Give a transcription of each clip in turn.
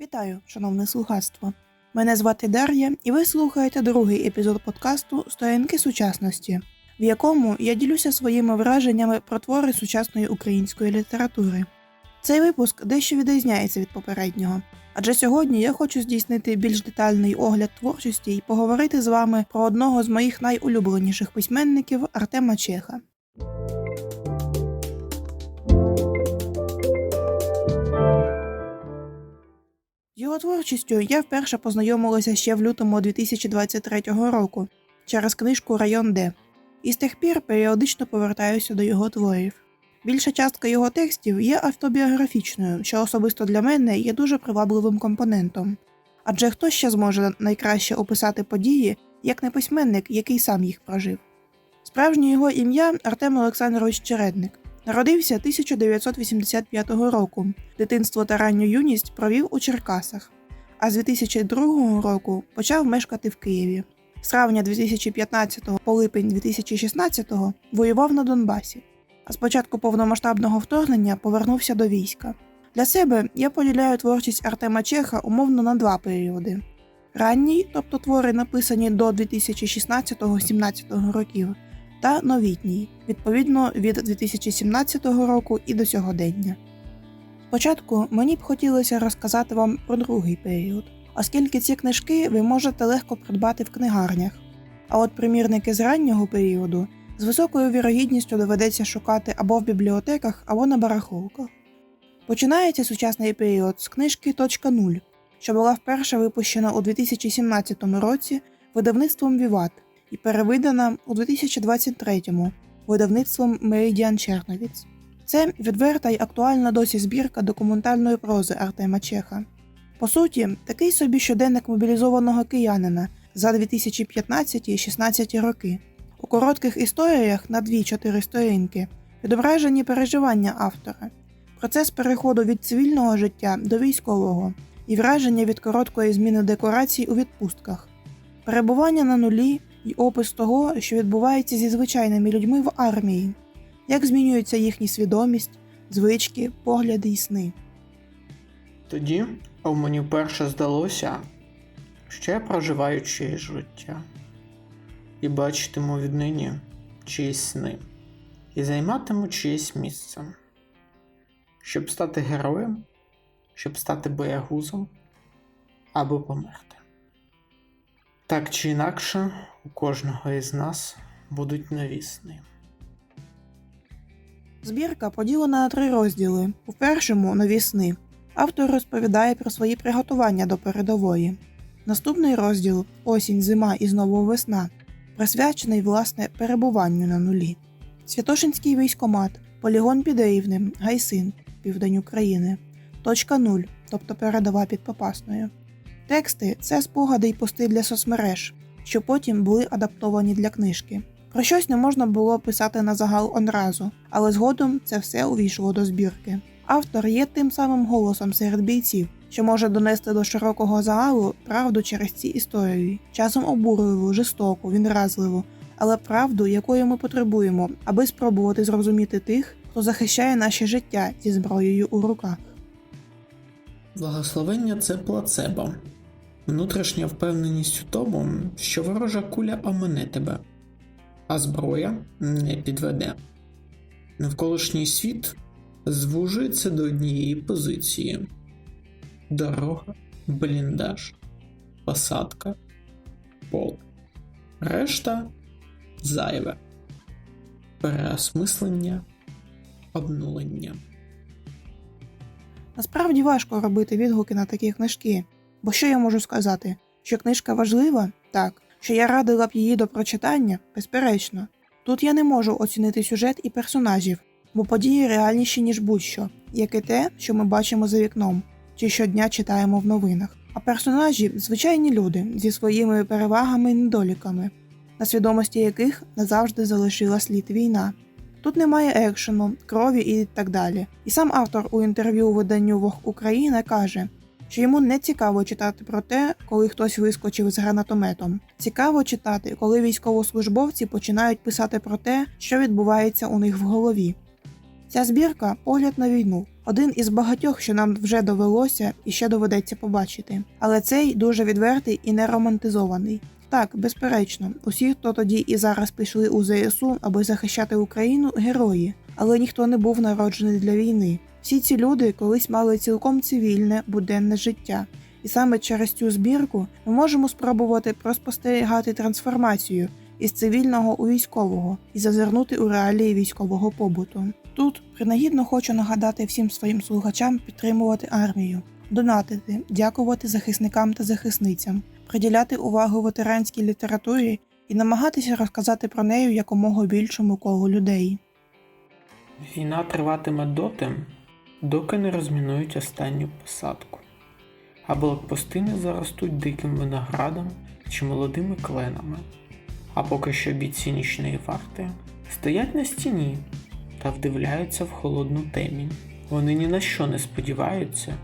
Вітаю, шановне слухацтво. Мене звати Дар'я, і ви слухаєте другий епізод подкасту Сторінки сучасності, в якому я ділюся своїми враженнями про твори сучасної української літератури. Цей випуск дещо відрізняється від попереднього, адже сьогодні я хочу здійснити більш детальний огляд творчості і поговорити з вами про одного з моїх найулюбленіших письменників Артема Чеха. Його творчістю я вперше познайомилася ще в лютому 2023 року через книжку Район Д. І з тих пір періодично повертаюся до його творів. Більша частка його текстів є автобіографічною, що особисто для мене є дуже привабливим компонентом. Адже хто ще зможе найкраще описати події, як не письменник, який сам їх прожив. Справжнє його ім'я Артем Олександрович Чередник. Народився 1985 року. Дитинство та ранню юність провів у Черкасах, а з 2002 року почав мешкати в Києві. З травня 2015 по липень 2016 воював на Донбасі, а з початку повномасштабного вторгнення повернувся до війська. Для себе я поділяю творчість Артема Чеха умовно на два періоди: ранній, тобто твори, написані до 2016-17 років, та новітній, відповідно від 2017 року і до сьогодення. Спочатку мені б хотілося розказати вам про другий період, оскільки ці книжки ви можете легко придбати в книгарнях, а от примірники з раннього періоду з високою вірогідністю доведеться шукати або в бібліотеках, або на барахолках. Починається сучасний період з книжки «Точка нуль», що була вперше випущена у 2017 році видавництвом Віват і перевидана у 2023-му видавництвом Меридіан Черновіц. Це відверта й актуальна досі збірка документальної прози Артема Чеха. По суті, такий собі щоденник мобілізованого киянина за 2015-16 роки. У коротких історіях на 2-4 сторінки відображені переживання автора, процес переходу від цивільного життя до військового і враження від короткої зміни декорацій у відпустках, перебування на нулі і опис того, що відбувається зі звичайними людьми в армії, як змінюється їхня свідомість, звички, погляди і сни. Тоді мені вперше здалося, що я проживаю чиєсь життя і бачитиму віднині чиїсь сни, і займатиму чиєсь місце, щоб стати героєм, щоб стати боягузом або померти. Так чи інакше, у кожного із нас будуть нові сни. Збірка поділена на три розділи. У першому нові сни. Автор розповідає про свої приготування до передової. Наступний розділ Осінь, зима і знову весна, присвячений власне перебуванню на нулі. Святошинський військомат, полігон під Рівнем, Гайсин, південь України, точка нуль, тобто передова під Попасною. Тексти це спогади й пости для соцмереж, що потім були адаптовані для книжки. Про щось не можна було писати на загал одразу, але згодом це все увійшло до збірки. Автор є тим самим голосом серед бійців, що може донести до широкого загалу правду через ці історії, часом обурливу, жорстоку, відразливу, але правду, якої ми потребуємо, аби спробувати зрозуміти тих, хто захищає наше життя зі зброєю у руках. Благословення це плацебо, внутрішня впевненість у тому, що ворожа куля омине тебе, а зброя не підведе. Навколишній світ звужується до однієї позиції: дорога, бліндаж, посадка, пол. Решта зайве, переосмислення, обнулення. Насправді важко робити відгуки на такі книжки, бо що я можу сказати? Що книжка важлива? Так. Що я радила б її до прочитання? Безперечно. Тут я не можу оцінити сюжет і персонажів, бо події реальніші, ніж будь-що, як і те, що ми бачимо за вікном, чи щодня читаємо в новинах. А персонажі звичайні люди зі своїми перевагами і недоліками, на свідомості яких назавжди залишила слід війна. Тут немає екшену, крові і так далі. І сам автор у інтерв'ю виданню Вог Україна каже: що йому не цікаво читати про те, коли хтось вискочив з гранатометом. Цікаво читати, коли військовослужбовці починають писати про те, що відбувається у них в голові. Ця збірка погляд на війну. Один із багатьох, що нам вже довелося і ще доведеться побачити. Але цей дуже відвертий і не романтизований. Так, безперечно, усі, хто тоді і зараз пішли у ЗСУ, аби захищати Україну, герої, але ніхто не був народжений для війни. Всі ці люди колись мали цілком цивільне буденне життя, і саме через цю збірку ми можемо спробувати проспостерігати трансформацію із цивільного у військового і зазирнути у реалії військового побуту. Тут принагідно хочу нагадати всім своїм слухачам підтримувати армію, донатити, дякувати захисникам та захисницям, приділяти увагу ветеранській літературі і намагатися розказати про неї якомога більшому колу людей. Війна триватиме доти, доки не розмінують останню посадку. А блокпости не заростуть диким виноградом чи молодими кленами. А поки що бійці нічної варти стоять на стіні та вдивляються в холодну темінь. Вони ні на що не сподіваються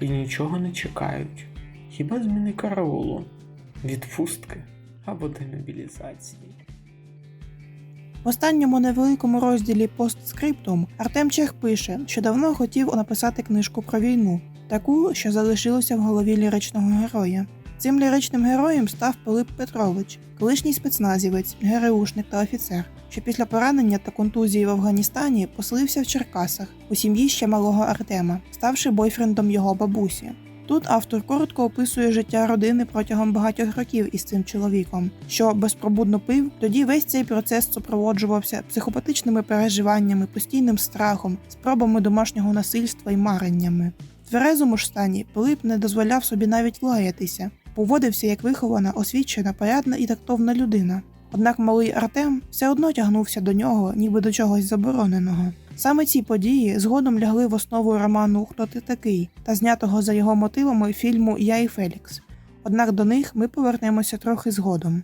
і нічого не чекають. Хіба зміни караулу, відпустки або демобілізації. В останньому невеликому розділі постскриптум Артем Чех пише, що давно хотів написати книжку про війну, таку, що залишилося в голові ліричного героя. Цим ліричним героєм став Пилип Петрович, колишній спецназівець, ГРУшник та офіцер, що після поранення та контузії в Афганістані поселився в Черкасах у сім'ї ще малого Артема, ставши бойфрендом його бабусі. Тут автор коротко описує життя родини протягом багатьох років із цим чоловіком, що безпробудно пив. Тоді весь цей процес супроводжувався психопатичними переживаннями, постійним страхом, спробами домашнього насильства і мареннями. В тверезому ж стані Пилип не дозволяв собі навіть лаятися, поводився як вихована, освічена, порядна і тактовна людина. Однак малий Артем все одно тягнувся до нього, ніби до чогось забороненого. Саме ці події згодом лягли в основу роману Хто ти такий та знятого за його мотивами фільму Я і Фелікс. Однак до них ми повернемося трохи згодом.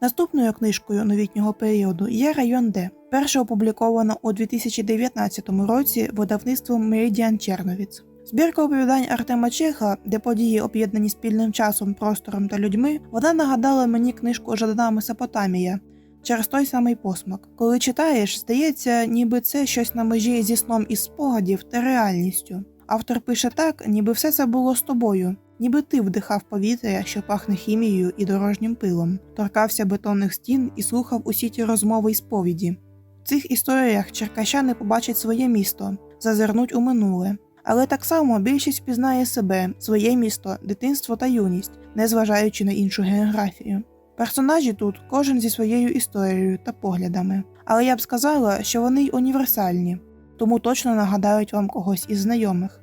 Наступною книжкою новітнього періоду є Район Д, перша опублікована у 2019 році видавництвом Меридіан Черновіц. Збірка оповідань Артема Чеха, де події об'єднані спільним часом, простором та людьми, вона нагадала мені книжку Жадана Месопотамія через той самий посмак. Коли читаєш, здається, ніби це щось на межі зі сном із спогадів та реальністю. Автор пише так, ніби все це було з тобою, ніби ти вдихав повітря, що пахне хімією і дорожнім пилом, торкався бетонних стін і слухав усі ті розмови й сповіді. В цих історіях черкащани побачать своє місто, зазирнуть у минуле. Але так само більшість впізнає себе, своє місто, дитинство та юність, незважаючи на іншу географію. Персонажі тут кожен зі своєю історією та поглядами, але я б сказала, що вони й універсальні, тому точно нагадають вам когось із знайомих.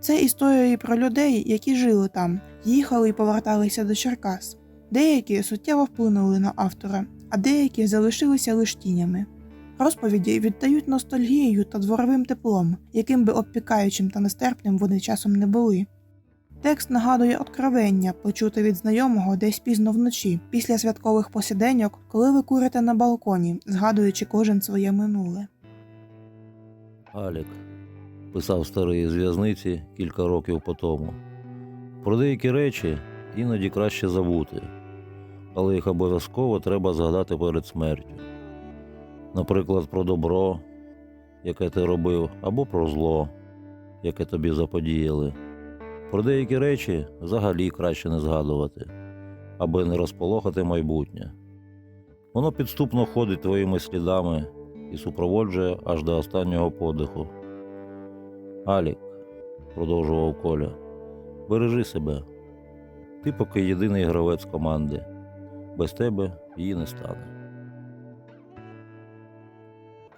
Це історії про людей, які жили там, їхали і поверталися до Черкас. Деякі суттєво вплинули на автора, а деякі залишилися лише тінями. Розповіді віддають ностальгією та дворовим теплом, яким би обпікаючим та нестерпним вони часом не були. Текст нагадує откровення, почуте від знайомого десь пізно вночі, після святкових посіденьок, коли ви курите на балконі, згадуючи кожен своє минуле. Алік писав старий з в'язниці кілька років по тому. Про деякі речі іноді краще забути, але їх обов'язково треба згадати перед смертю. Наприклад, про добро, яке ти робив, або про зло, яке тобі заподіяли. Про деякі речі взагалі краще не згадувати, аби не розполохати майбутнє. Воно підступно ходить твоїми слідами і супроводжує аж до останнього подиху. Алік, продовжував Коля, бережи себе. Ти поки єдиний гравець команди. Без тебе її не стане.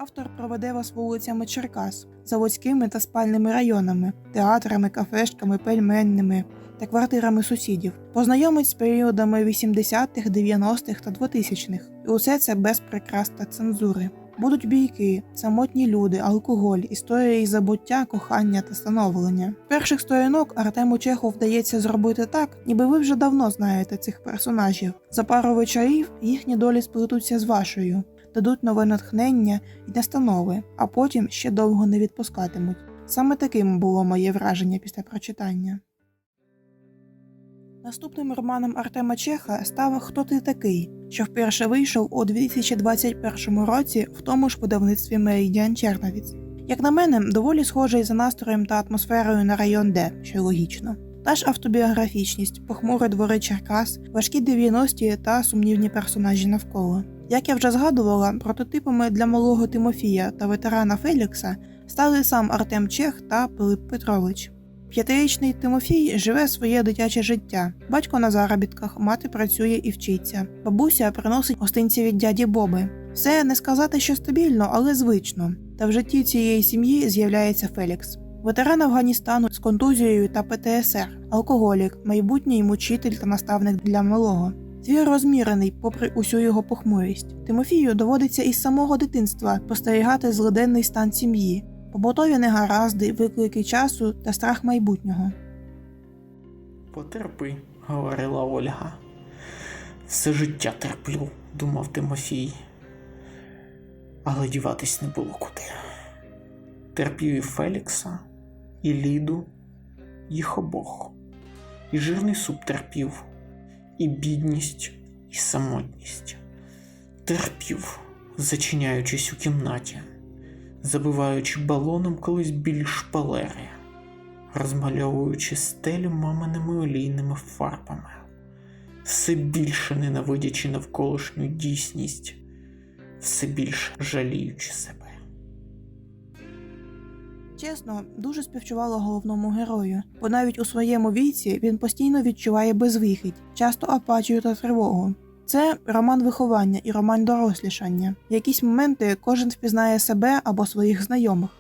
Автор проведе вас вулицями Черкас, заводськими та спальними районами, театрами, кафешками, пельменними та квартирами сусідів, познайомить з періодами 80-х, 90-х та 2000-х. І усе це без прикрас та цензури. Будуть бійки, самотні люди, алкоголь, історії забуття, кохання та становлення. Перших сторінок Артему Чеху вдається зробити так, ніби ви вже давно знаєте цих персонажів. За пару вечорів їхні долі сплетуться з вашою, дадуть нове натхнення і настанови, а потім ще довго не відпускатимуть. Саме таким було моє враження після прочитання. Наступним романом Артема Чеха став Хто ти такий, що вперше вийшов у 2021 році в тому ж видавництві Меридіан Черновіць. Як на мене, доволі схожий за настроєм та атмосферою на район Д, що логічно. Та ж автобіографічність, похмурі двори Черкас, важкі 90-ті та сумнівні персонажі навколо. Як я вже згадувала, прототипами для малого Тимофія та ветерана Фелікса стали сам Артем Чех та Пилип Петрович. П'ятирічний Тимофій живе своє дитяче життя. Батько на заробітках, мати працює і вчиться. Бабуся приносить гостинці від дяді Боби. Все не сказати, що стабільно, але звично. Та в житті цієї сім'ї з'являється Фелікс. Ветеран Афганістану з контузією та ПТСР, алкоголік, майбутній мучитель та наставник для малого. Твір розмірений, попри усю його похмурість. Тимофію доводиться із самого дитинства спостерігати злиденний стан сім'ї, побутові негаразди, виклики часу та страх майбутнього. Потерпи, говорила Ольга. Все життя терплю, думав Тимофій. Але діватись не було куди. Терпів і Фелікса, і Ліду, їх обох. І жирний суп терпів, і бідність, і самотність. Терпів, зачиняючись у кімнаті, забиваючи балоном колись біль шпалери, розмальовуючи стелю маминими олійними фарбами, все більше ненавидячи навколишню дійсність, все більше жаліючи себе. Чесно, дуже співчувала головному герою, бо навіть у своєму віці він постійно відчуває безвихідь, часто апатію та тривогу. Це роман виховання і роман дорослішання. В якісь моменти кожен впізнає себе або своїх знайомих.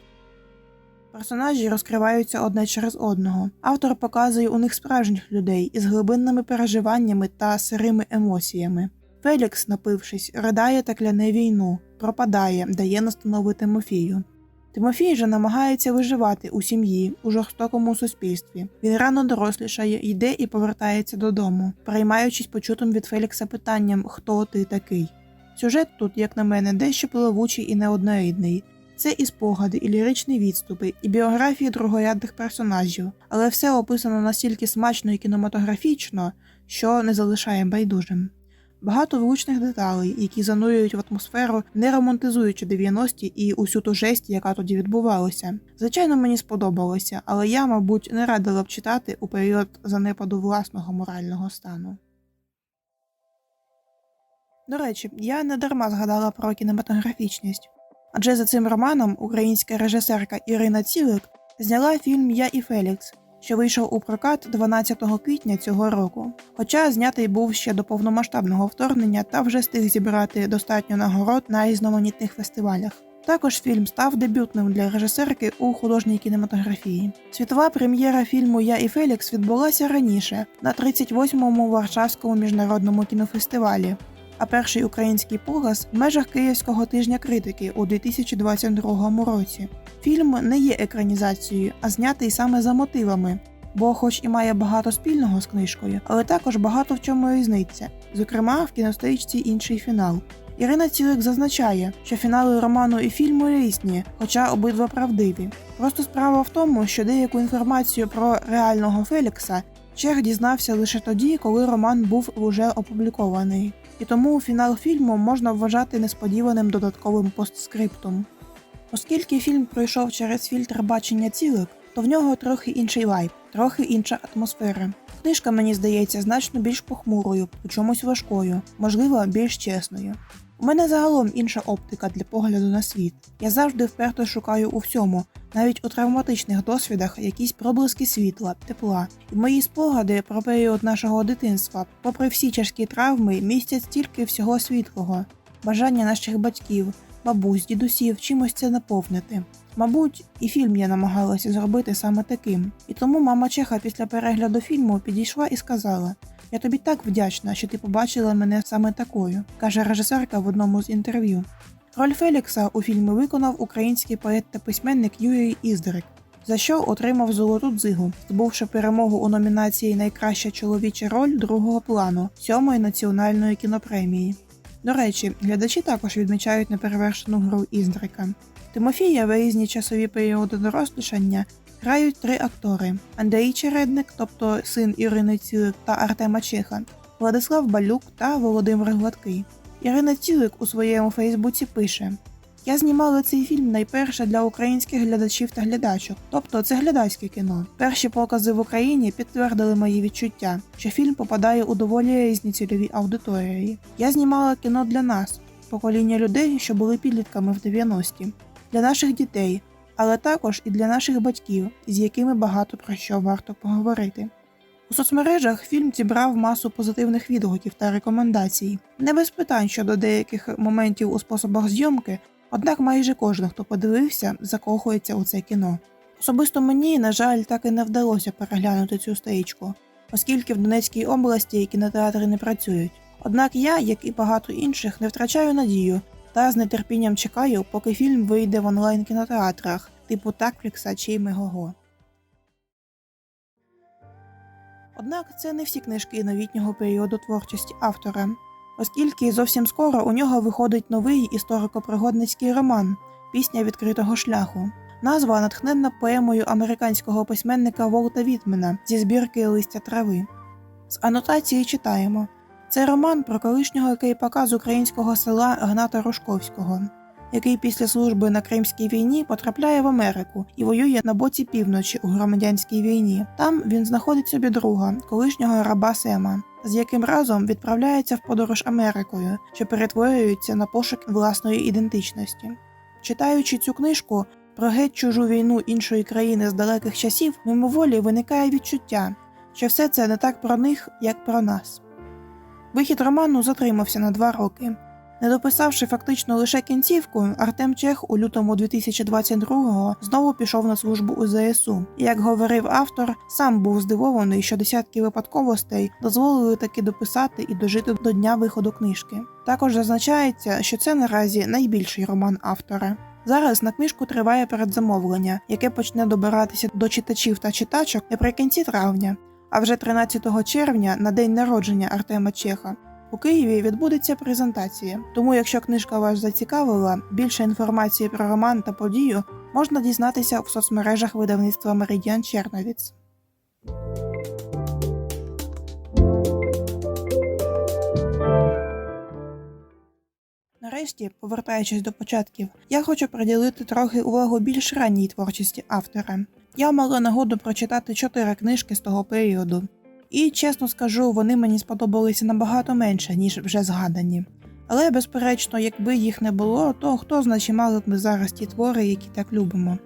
Персонажі розкриваються одне через одного. Автор показує у них справжніх людей із глибинними переживаннями та сирими емоціями. Фелікс, напившись, ридає та кляне війну, пропадає, дає настанови Тимофію. Тимофій же намагається виживати у сім'ї у жорстокому суспільстві. Він рано дорослішає, йде і повертається додому, переймаючись почутим від Фелікса питанням Хто ти такий? Сюжет тут, як на мене, дещо плавучий і неоднорідний. Це і спогади, і ліричні відступи, і біографії другорядних персонажів, але все описано настільки смачно і кінематографічно, що не залишає байдужим. Багато влучних деталей, які занурюють в атмосферу, не романтизуючи 90-ті і усю ту жесть, яка тоді відбувалася. Звичайно, мені сподобалося, але я, мабуть, не радила б читати у період занепаду власного морального стану. До речі, я не дарма згадала про кінематографічність, адже за цим романом українська режисерка Ірина Цілик зняла фільм Я і Фелікс, що вийшов у прокат 12 квітня цього року. Хоча знятий був ще до повномасштабного вторгнення та вже встиг зібрати достатньо нагород на різноманітних фестивалях. Також фільм став дебютним для режисерки у художній кінематографії. Світова прем'єра фільму Я і Фелікс відбулася раніше на 38-му Варшавському міжнародному кінофестивалі. А перший український показ в межах Київського тижня критики у 2022 році. Фільм не є екранізацією, а знятий саме за мотивами, бо, хоч і має багато спільного з книжкою, але також багато в чому різниця. Зокрема, в кінострічці інший фінал. Ірина Цілик зазначає, що фінали роману і фільму різні, хоча обидва правдиві. Просто справа в тому, що деяку інформацію про реального Фелікса Чех дізнався лише тоді, коли роман був уже опублікований. І тому фінал фільму можна вважати несподіваним додатковим постскриптом. Оскільки фільм пройшов через фільтр бачення цілих, то в нього трохи інший вайб, трохи інша атмосфера. Книжка, мені здається, значно більш похмурою, у чомусь важкою, можливо, більш чесною. У мене загалом інша оптика для погляду на світ. Я завжди вперто шукаю у всьому, навіть у травматичних досвідах, якісь проблиски світла, тепла. І мої спогади про період нашого дитинства, попри всі тяжкі травми, містять стільки всього світлого, бажання наших батьків, бабусь, дідусів чимось це наповнити. Мабуть, і фільм я намагалася зробити саме таким. І тому мама Чеха після перегляду фільму підійшла і сказала: Я тобі так вдячна, що ти побачила мене саме такою, каже режисерка в одному з інтерв'ю. Роль Фелікса у фільмі виконав український поет та письменник Юрій Іздрик, за що отримав золоту дзигу, здобувши перемогу у номінації Найкраща чоловіча роль другого плану сьомої національної кінопремії. До речі, глядачі також відмічають неперевершену гру Іздрика. Тимофія в різні часові періоди дорослішання грають три актори: Андрій Чередник, тобто син Ірини Цілик та Артема Чеха, Владислав Балюк та Володимир Гладкий. Ірина Цілик у своєму Фейсбуці пише: Я знімала цей фільм найперше для українських глядачів та глядачок, тобто це глядацьке кіно. Перші покази в Україні підтвердили мої відчуття, що фільм попадає у доволі різні цільові аудиторії. Я знімала кіно для нас, покоління людей, що були підлітками в 90-ті, для наших дітей, але також і для наших батьків, з якими багато про що варто поговорити. У соцмережах фільм зібрав масу позитивних відгуків та рекомендацій, не без питань щодо деяких моментів у способах зйомки, однак майже кожен, хто подивився, закохується у це кіно. Особисто мені, на жаль, так і не вдалося переглянути цю стрічку, оскільки в Донецькій області кінотеатри не працюють. Однак я, як і багато інших, не втрачаю надію та з нетерпінням чекаю, поки фільм вийде в онлайн кінотеатрах, типу Такфлікса чи Мегого. Однак це не всі книжки новітнього періоду творчості автора, оскільки зовсім скоро у нього виходить новий історико-пригодницький роман Пісня відкритого шляху. Назва натхненна поемою американського письменника Волта Вітмена зі збірки листя трави. З анотації читаємо: це роман про колишнього кейпака з українського села Гната Рожковського, який після служби на Кримській війні потрапляє в Америку і воює на боці півночі у громадянській війні. Там він знаходить собі друга, колишнього раба Сема, з яким разом відправляється в подорож Америкою, що перетворюється на пошук власної ідентичності. Читаючи цю книжку про геть чужу війну іншої країни з далеких часів, мимоволі виникає відчуття, що все це не так про них, як про нас. Вихід роману затримався на два роки. Не дописавши фактично лише кінцівку, Артем Чех у лютому 2022-го знову пішов на службу у ЗСУ. Як говорив автор, сам був здивований, що десятки випадковостей дозволили таки дописати і дожити до дня виходу книжки. Також зазначається, що це наразі найбільший роман автора. Зараз на книжку триває передзамовлення, яке почне добиратися до читачів та читачок наприкінці травня, а вже 13 червня, на день народження Артема Чеха, у Києві відбудеться презентація. Тому, якщо книжка вас зацікавила, більше інформації про роман та подію можна дізнатися в соцмережах видавництва Меридіан Черновіц. Нарешті, повертаючись до початків, я хочу приділити трохи увагу більш ранній творчості автора. Я мала нагоду прочитати чотири книжки з того періоду, і чесно скажу, вони мені сподобалися набагато менше, ніж вже згадані. Але, безперечно, якби їх не було, то хто зна, чи мали б ми зараз ті твори, які так любимо.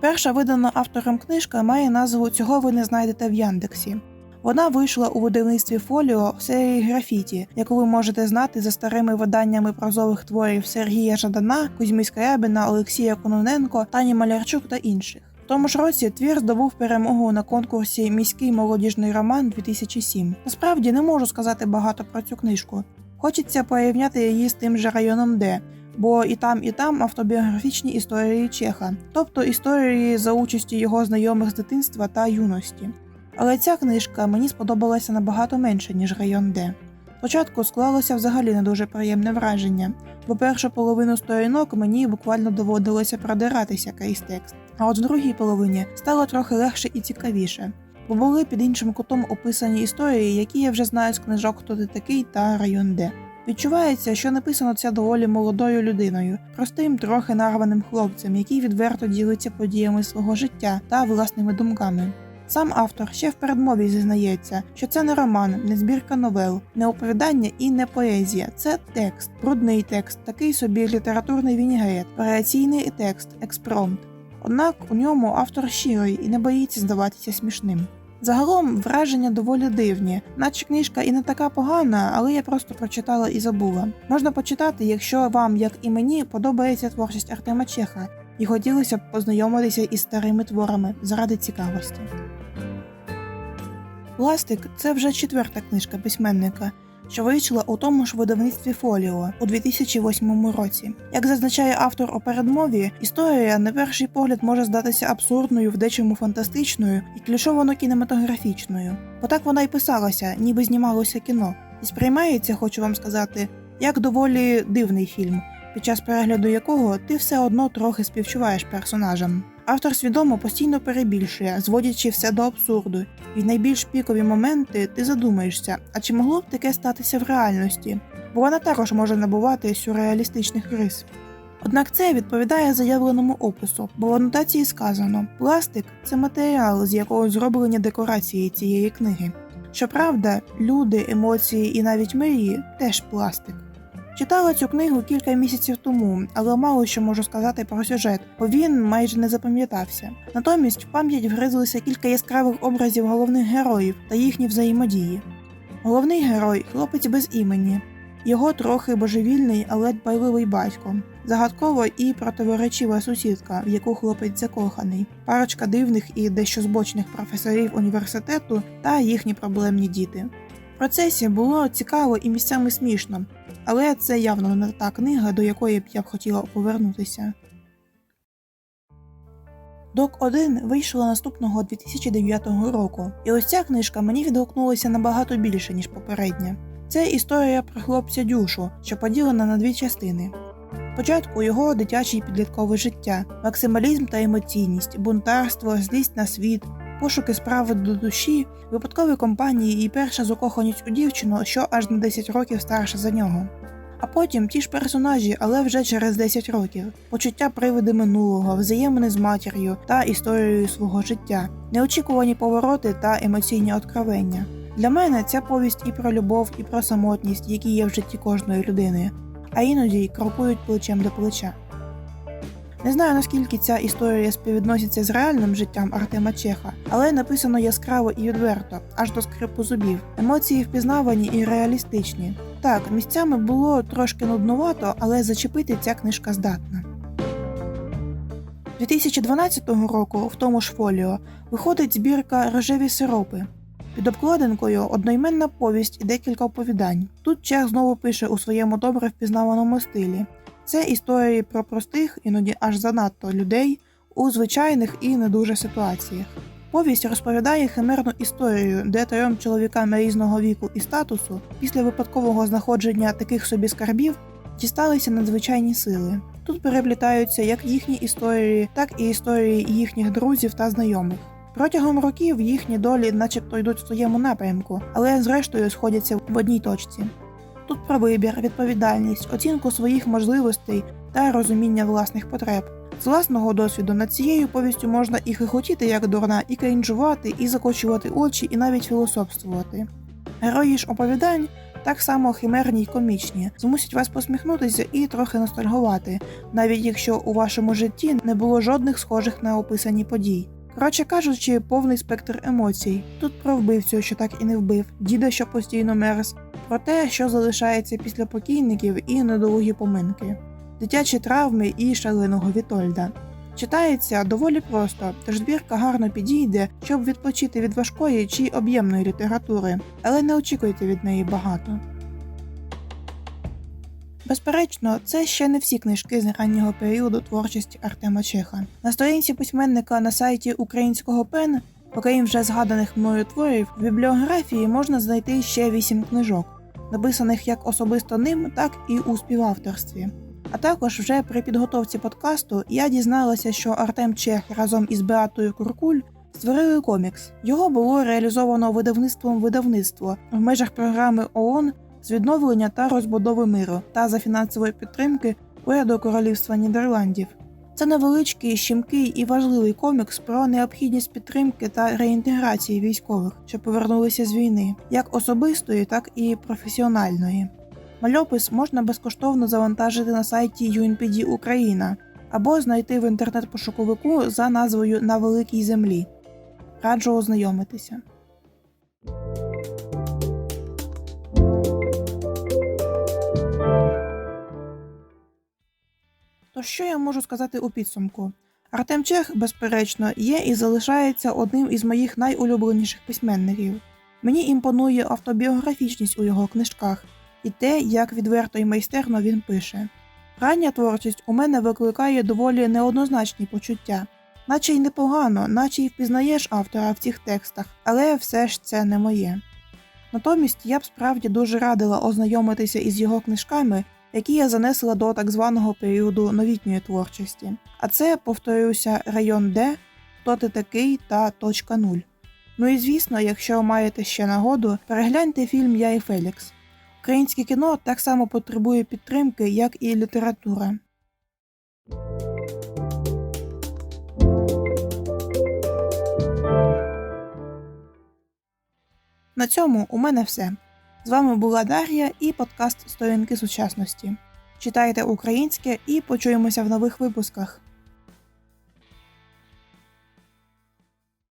Перша видана автором книжка має назву Цього ви не знайдете в Яндексі. Вона вийшла у видавництві Фоліо в серії графіті, яку ви можете знати за старими виданнями прозових творів Сергія Жадана, Кузьми Скрябіна, Олексія Кононенко, Тані Малярчук та інших. В тому ж році твір здобув перемогу на конкурсі Міський молодіжний роман 2007. Насправді не можу сказати багато про цю книжку. Хочеться порівняти її з тим же районом Д, бо і там, і там автобіографічні історії Чеха, тобто історії за участю його знайомих з дитинства та юності. Але ця книжка мені сподобалася набагато менше, ніж район Д. Спочатку склалося взагалі не дуже приємне враження, бо першу половину сторінок мені буквально доводилося продиратися крізь текст. А от в другій половині стало трохи легше і цікавіше, бо були під іншим кутом описані історії, які я вже знаю з книжок Хто ти такий та район Д. Відчувається, що написано це доволі молодою людиною, простим, трохи нарваним хлопцем, який відверто ділиться подіями свого життя та власними думками. Сам автор ще в передмові зізнається, що це не роман, не збірка новел, не оповідання і не поезія. Це текст, брудний текст, такий собі літературний вінігрет, варіаційний текст, експромт. Однак у ньому автор щирий і не боїться здаватися смішним. Загалом враження доволі дивні, наче книжка і не така погана, але я просто прочитала і забула. Можна почитати, якщо вам, як і мені, подобається творчість Артема Чеха, і хотілося б познайомитися із старими творами заради цікавості. Пластик це вже четверта книжка письменника, що вийшла у тому ж видавництві Фоліо у 2008 році. Як зазначає автор у передмові, історія на перший погляд може здатися абсурдною, в дечому фантастичною і клішовано кінематографічною. Бо так вона й писалася, ніби знімалося кіно, і сприймається, хочу вам сказати, як доволі дивний фільм, під час перегляду якого ти все одно трохи співчуваєш персонажам. Автор свідомо постійно перебільшує, зводячи все до абсурду, і в найбільш пікові моменти ти задумаєшся, а чи могло б таке статися в реальності? Бо вона також може набувати сюрреалістичних рис. Однак це відповідає заявленому опису, бо в анотації сказано: пластик це матеріал, з якого зроблені декорації цієї книги. Щоправда, люди, емоції і навіть мрії теж пластик. Читала цю книгу кілька місяців тому, але мало що можу сказати про сюжет, бо він майже не запам'ятався. Натомість в пам'ять вгризлися кілька яскравих образів головних героїв та їхні взаємодії. Головний герой хлопець без імені, його трохи божевільний, але дбайливий батько, загадкова і противоречива сусідка, в яку хлопець закоханий, парочка дивних і дещо збочних професорів університету та їхні проблемні діти. В процесі було цікаво і місцями смішно, але це явно не та книга, до якої б я б хотіла повернутися. Док 1 вийшла наступного 2009 року, і ось ця книжка мені відгукнулася набагато більше, ніж попередня. Це історія про хлопця Дюшу, що поділена на дві частини. Спочатку його дитяче і підліткове життя, максималізм та емоційність, бунтарство, злість на світ, пошуки справи до душі, випадкові компанії і перша закоханість у дівчину, що аж на 10 років старша за нього. А потім ті ж персонажі, але вже через 10 років, почуття привиди минулого, взаємини з матір'ю та історією свого життя, неочікувані повороти та емоційні откровення. Для мене ця повість і про любов, і про самотність, які є в житті кожної людини, а іноді крокують плечем до плеча. Не знаю наскільки ця історія співвідноситься з реальним життям Артема Чеха, але написано яскраво і відверто, аж до скрипу зубів. Емоції впізнавані і реалістичні. Так, місцями було трошки нуднувато, але зачепити ця книжка здатна. 2012 року в тому ж фоліо виходить збірка Рожеві сиропи. Під обкладинкою одноіменна повість і декілька оповідань. Тут Чех знову пише у своєму добре впізнаваному стилі. Це історії про простих, іноді аж занадто людей у звичайних і не дуже ситуаціях. Повість розповідає химерну історію, де трьом чоловікам різного віку і статусу після випадкового знаходження таких собі скарбів дісталися надзвичайні сили. Тут переплітаються як їхні історії, так і історії їхніх друзів та знайомих. Протягом років їхні долі, начебто, йдуть в своєму напрямку, але зрештою сходяться в одній точці. Тут про вибір, відповідальність, оцінку своїх можливостей та розуміння власних потреб. З власного досвіду над цією повістю можна і хихотіти як дурна, і крінжувати, і закочувати очі, і навіть філософствувати. Герої ж оповідань так само химерні й комічні, змусять вас посміхнутися і трохи ностальгувати, навіть якщо у вашому житті не було жодних схожих на описані подій. Коротше кажучи, повний спектр емоцій. Тут про вбивцю, що так і не вбив, діда, що постійно мерз, про те, що залишається після покійників і недолугі поминки, дитячі травми і шаленого Вітольда. Читається доволі просто, тож збірка гарно підійде, щоб відпочити від важкої чи об'ємної літератури, але не очікуйте від неї багато. Безперечно, це ще не всі книжки з раннього періоду творчості Артема Чеха. На сторінці письменника на сайті українського пен, окрім вже згаданих мною творів, в бібліографії можна знайти ще вісім книжок, написаних як особисто ним, так і у співавторстві. А також вже при підготовці подкасту я дізналася, що Артем Чех разом із Беатою Куркуль створили комікс. Його було реалізовано видавництвом видавництво в межах програми ООН з відновлення та розбудови миру та за фінансової підтримки уряду Королівства Нідерландів. Це невеличкий, щемкий і важливий комікс про необхідність підтримки та реінтеграції військових, що повернулися з війни, як особистої, так і професіональної. Мальопис можна безкоштовно завантажити на сайті UNPD Україна або знайти в інтернет-пошуковику за назвою На Великій Землі. Раджу ознайомитися. Що я можу сказати у підсумку? Артем Чех, безперечно, є і залишається одним із моїх найулюбленіших письменників. Мені імпонує автобіографічність у його книжках і те, як відверто і майстерно він пише. Рання творчість у мене викликає доволі неоднозначні почуття, наче й непогано, наче й впізнаєш автора в цих текстах, але все ж це не моє. Натомість я б справді дуже радила ознайомитися із його книжками, які я занесла до так званого періоду новітньої творчості. А це, повторюся, район Д, хто ти такий та точка нуль. Ну і звісно, якщо маєте ще нагоду, перегляньте фільм Я і Фелікс. Українське кіно так само потребує підтримки, як і література. На цьому у мене все. З вами була Дар'я і подкаст Сторінки сучасності. Читайте українське і почуємося в нових випусках.